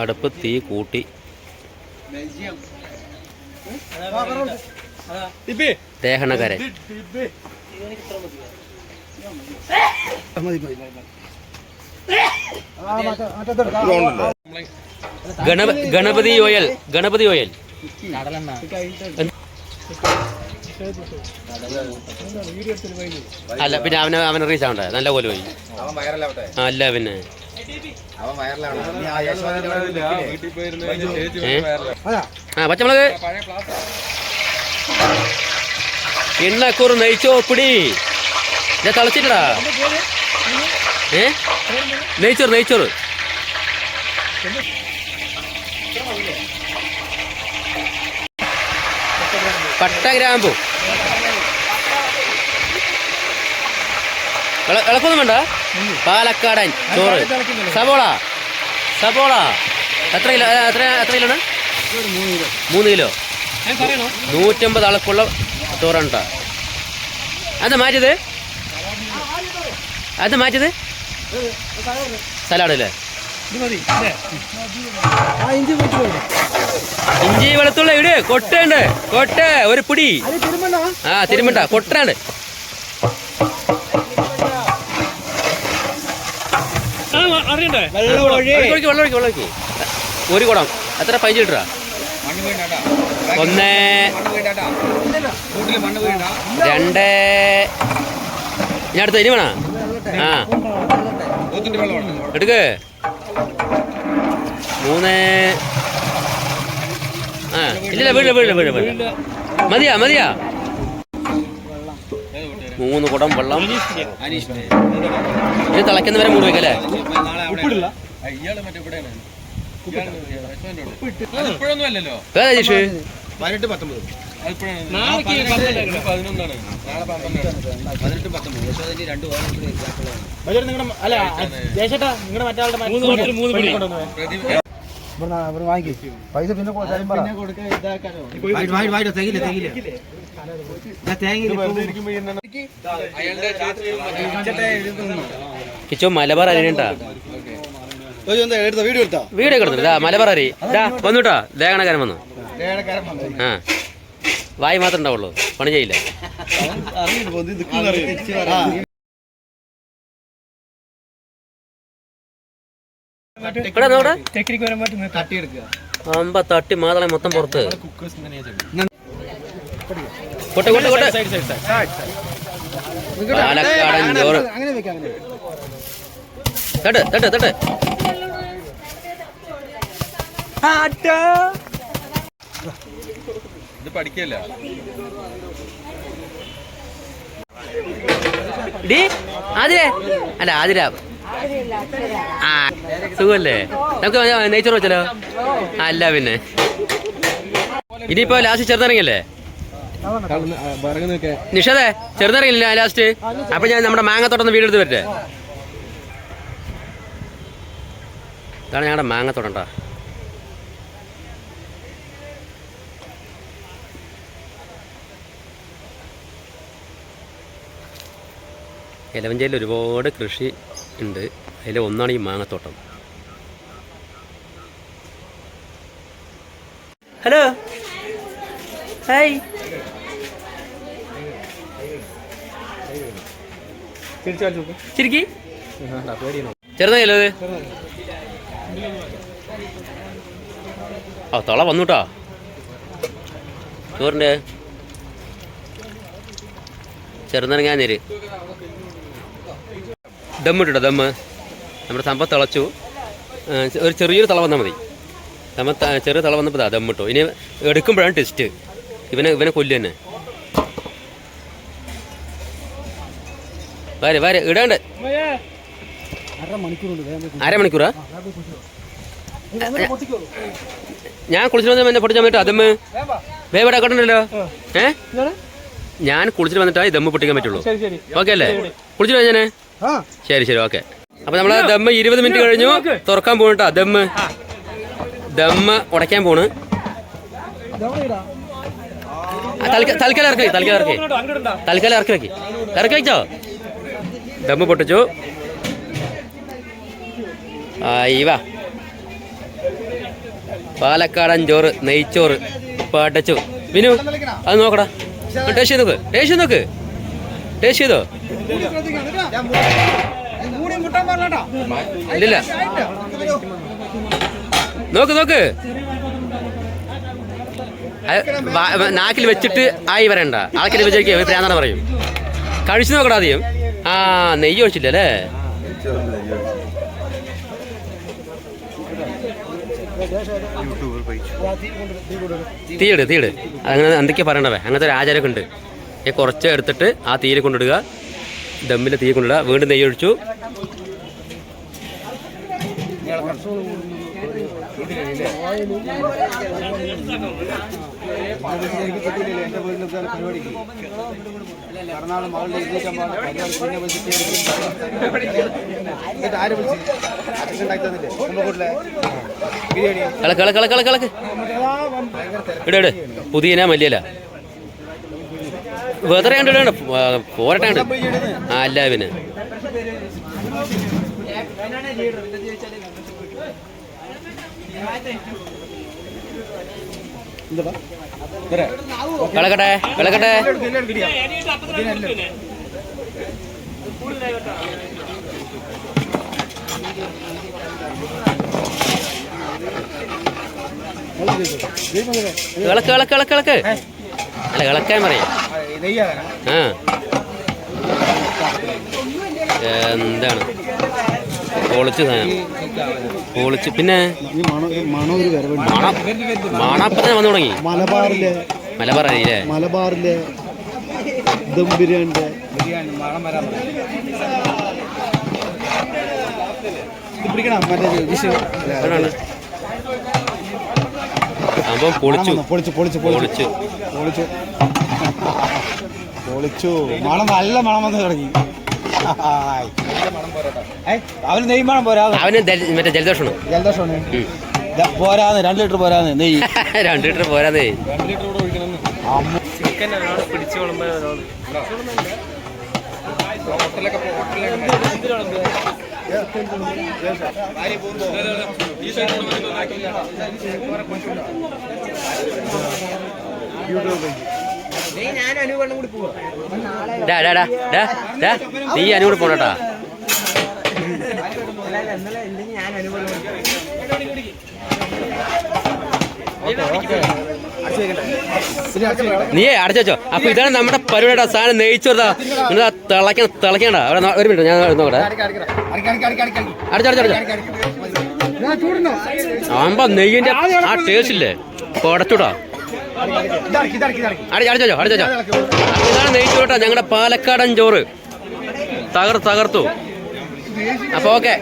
അടുപ്പ് തീ കൂട്ടി. ദേഹണകര ഗണപ ഗണപതി ഓയൽ ഗണപതി ഓയൽ. അല്ല പിന്നെ അവന് അവന് റീച്ച് ആവണ്ടേ? നല്ല പോലെ പോയി. അല്ല പിന്നെ. ആ പച്ചമുളക് എണ്ണക്കൂറ് നെയ്ച്ചോ പിടി. ഞാൻ തളച്ചിട്ടടാ. ഏ? നെയ്ച്ചോറ് നെയ്ച്ചോറ്. പട്ട ഗ്രാമ്പു. ഇള- ഇളക്കൊന്നും വേണ്ട. പാലക്കാടൻ ചോറ്. സബോള. സബോള. എത്ര കിലോ എത്ര എത്ര കിലോ. മൂന്ന് കിലോ. നൂറ്റമ്പത് ആൾക്കുള്ള ചോറാണ് കേട്ടോ അത് മാറ്റിയത്? അത് മാറ്റിയത്? സലാഡ് അല്ലേ? ഇഞ്ചി വെളുത്തുള്ള ഇട്. കൊട്ടുണ്ട് കൊട്ട. ഒരു പിടി. ആ തിരുമണ്ട കൊട്ടാണ്ട് വെള്ളം ഒഴിക്ക് വെള്ളം ഒഴിക്ക് വെള്ളം ഒഴിക്ക് ഒരു കുടം. എത്ര പൈസ ലിറ്ററാ ഒന്ന് രണ്ട്. ഞാൻ അടുത്ത് ഇനി വേണോ? ആ. എടുക്ക്. മൂന്ന്. ആ. ഇല്ല വീട് വീട് വീട് വീട് മതിയാ മതിയാ. മൂന്ന് കുടം വെള്ളം. ഇത് ഇത് തിളയ്ക്കുന്നവരെ മൂടി വെക്കല്ലേ? പതിനെട്ട് പത്തൊമ്പത്. നിങ്ങളുടെ അല്ല നിങ്ങളുടെ മറ്റാളുടെ പൈസ പിന്നെ കിച്ചോ മലബാർ അരിണ്ടാ എടുത്ത? വീഡിയോ എടുത്താ? ഇതാ മലബാർ അരി. ഇതാ വന്നുട്ടോ. ദേഹണക്കാരൻ വന്നു. ആ. വായി മാത്രമേ ഉണ്ടാവുള്ളൂ. പണി ചെയ്യില്ല. അമ്പ തട്ടി മാതളെ മൊത്തം പുറത്ത്. അതിരാ പാലക്കാടൻ ചോറ് തട്ട് തട്ട് തട്ട്. ഇത് പഠിക്കല്ല? ഡി ആതിരേ. അല്ല ആതിര ആ സുഖല്ലേ? നമുക്ക് നെയ്ച്ചോറ് വെച്ചല്ലോ. അല്ല പിന്നെ. ഇനിയിപ്പോ ലാസ്റ്റ് ചെറുതിറങ്ങിയല്ലേ? നിഷാദേ ചെറുതിറങ്ങില്ല ലാസ്റ്റ് അപ്പൊ ഞാൻ നമ്മുടെ മാങ്ങത്തോട്ടം വീടെടുത്ത് വരട്ടെ. ഇതാണ് ഞങ്ങളുടെ മാങ്ങത്തോട്ടം ട്ടോ. എലവഞ്ചേരിയിൽ ഒരുപാട് കൃഷി ഉണ്ട്. അതിൽ ഒന്നാണ് ഈ മാങ്ങത്തോട്ടം. ഹലോ? ഹായ്. ശരിക്ക് ചെറുതായല്ലോ ആ തള വന്നുട്ടാ. ചോറിന്റെ. ചെറുനിറങ്ങാൻ നേര് ദമ്മിട്ടോ ദമ്മ്. നമ്മുടെ സംഭവം തിളച്ചു. ഒരു ചെറിയൊരു തള വന്നാൽ മതി. നമ്മൾ ചെറിയ തള വന്നപ്പോൾ ദമ്മ് ഇട്ടോ. ഇനി എടുക്കുമ്പോഴാണ് ടെസ്റ്റ് ഇവനെ ഇവനെ കൊല്ലു തന്നെ. വരെ വരെ ഇടാണ്ട്. അരമണിക്കൂറാ? ഞാൻ കുളിച്ചിട്ട് വന്നാൽ എന്നെ പൊട്ടിച്ചാൽ പറ്റും അതമ്മ് വേവിടെ കണ്ടല്ലോ ഏ? ഞാൻ കുളിച്ചിട്ട് വന്നിട്ടാ ഈ ദമ്മ് പൊട്ടിക്കാൻ പറ്റുള്ളൂ. ഓക്കെ അല്ലേ? കുളിച്ചിട്ട് ആ ശരി ശരി ഓക്കെ. അപ്പൊ നമ്മളെ ദമ്മ് ഇരുപത് മിനിറ്റ് കഴിഞ്ഞു. തുറക്കാൻ പോകട്ടാ ദമ്മ്. ദമ്മ് ഉടയ്ക്കാൻ പോണ്. തൽക്കാലം ഇറക്കി തൽക്കാലം ഇറക്കി. തൽക്കാലം ഇറക്കി വെക്കി. ഇറക്കി വെച്ചോ? ദമ്മ് പൊട്ടിച്ചു. ആ ഈ വാ പാലക്കാടൻ ചോറ് നെയ്ച്ചോറ് ഉപ്പാട്ടച്ചു വിനു അത് നോക്കടാ. ടേസ്റ്റ് നോക്ക് ടേസ്റ്റ് നോക്ക്. ടേസ്റ്റ് ചെയ്തോ? നോക്ക് നോക്ക്. നാക്കിൽ വെച്ചിട്ട് ആയി വരണ്ട. ആൾക്കിൽ ഒരു പ്രാന്താണ് പറയും. കഴിച്ചു നോക്കടാ ആദ്യം. ആ നെയ്യ് ഒഴിച്ചില്ല അല്ലേ? തീയിട് തീയിട്. അങ്ങനെ എന്തൊക്കെയാ പറയണ്ടവേ? അങ്ങനത്തെ ഒരു ആചാരമൊക്കെ ഉണ്ട്. കുറച്ച് എടുത്തിട്ട് ആ തീയിൽ കൊണ്ടിടുക. ദമ്മിൽ തീ കൊണ്ടിടുക. വീണ്ടും നെയ്യ് ഒഴിച്ചു. കളക്ക് കളക്ക് കളക്ക് കളക്ക്. കളക്ക് ഇട്. ഇട് പുതിയന മല്ലിയല വെതറ കണ്ട് പോരട്ടെ ആ അല്ല പിന്നെ കളക്കട്ടെ കളക്കട്ടെ കളക്ക് കളക്ക് കളക്ക് കളക്ക് അല്ല ഇളക്കാൻ പറയാം. ആ. എന്താണ്? പൊളിച്ച് സാധനം. പൊളിച്ച് പിന്നെ? ഈ മണം ഒരു വരവുണ്ട് മണം വന്നു തുടങ്ങി. മലബാറിലെ മലബാർ അല്ലേ മലബാറിലെ ദം ബിരിയാണിന്റെ? സംഭവം പൊളിച്ചു പൊളിച്ചു പൊളിച്ചു. പൊളിച്ചു. പൊളിച്ചു. പൊളിച്ചു മണം നല്ല മണം വന്ന് തുടങ്ങി അവന് നെയ് മണം പോരാ അവന് മറ്റേ ജലദോഷമാണ്. ജലദോഷമാണ്? പോരാന്ന് രണ്ട് ലിറ്റർ പോരാന്ന് നെയ്യ്. രണ്ട് ലിറ്റർ പോരാന്നേ. അമ്മ. ചിക്കൻ ഒരാൾ പിടിച്ചു വിളമ്പോ നീ അനുകൂടെ പോണട്ടാ. നീ അടച്ചോ അപ്പൊ ഇതാണ് നമ്മുടെ പരിപാടിയുടെ സാധനം നെയ്ച്ചോർത്താ നിങ്ങൾ തിളയ്ക്കണം തിളയ്ക്കണ്ട. അവിടെ ഒരു മിനിറ്റ് ഞാൻ നോക്കട്ടെ. അടച്ചടച്ചടച്ചോ അമ്പ നെയ്യിന്റെ ആ ടേസ്റ്റ് ഇല്ലേ? കൊടച്ചൂടാ അടി അടിച്ചോ അടിച്ചോ ഇതാണ് നെയ്ച്ചോട്ടാ ഞങ്ങളുടെ പാലക്കാടൻ ചോറ്. തകർ തകർത്തു. അപ്പൊ ഓക്കെ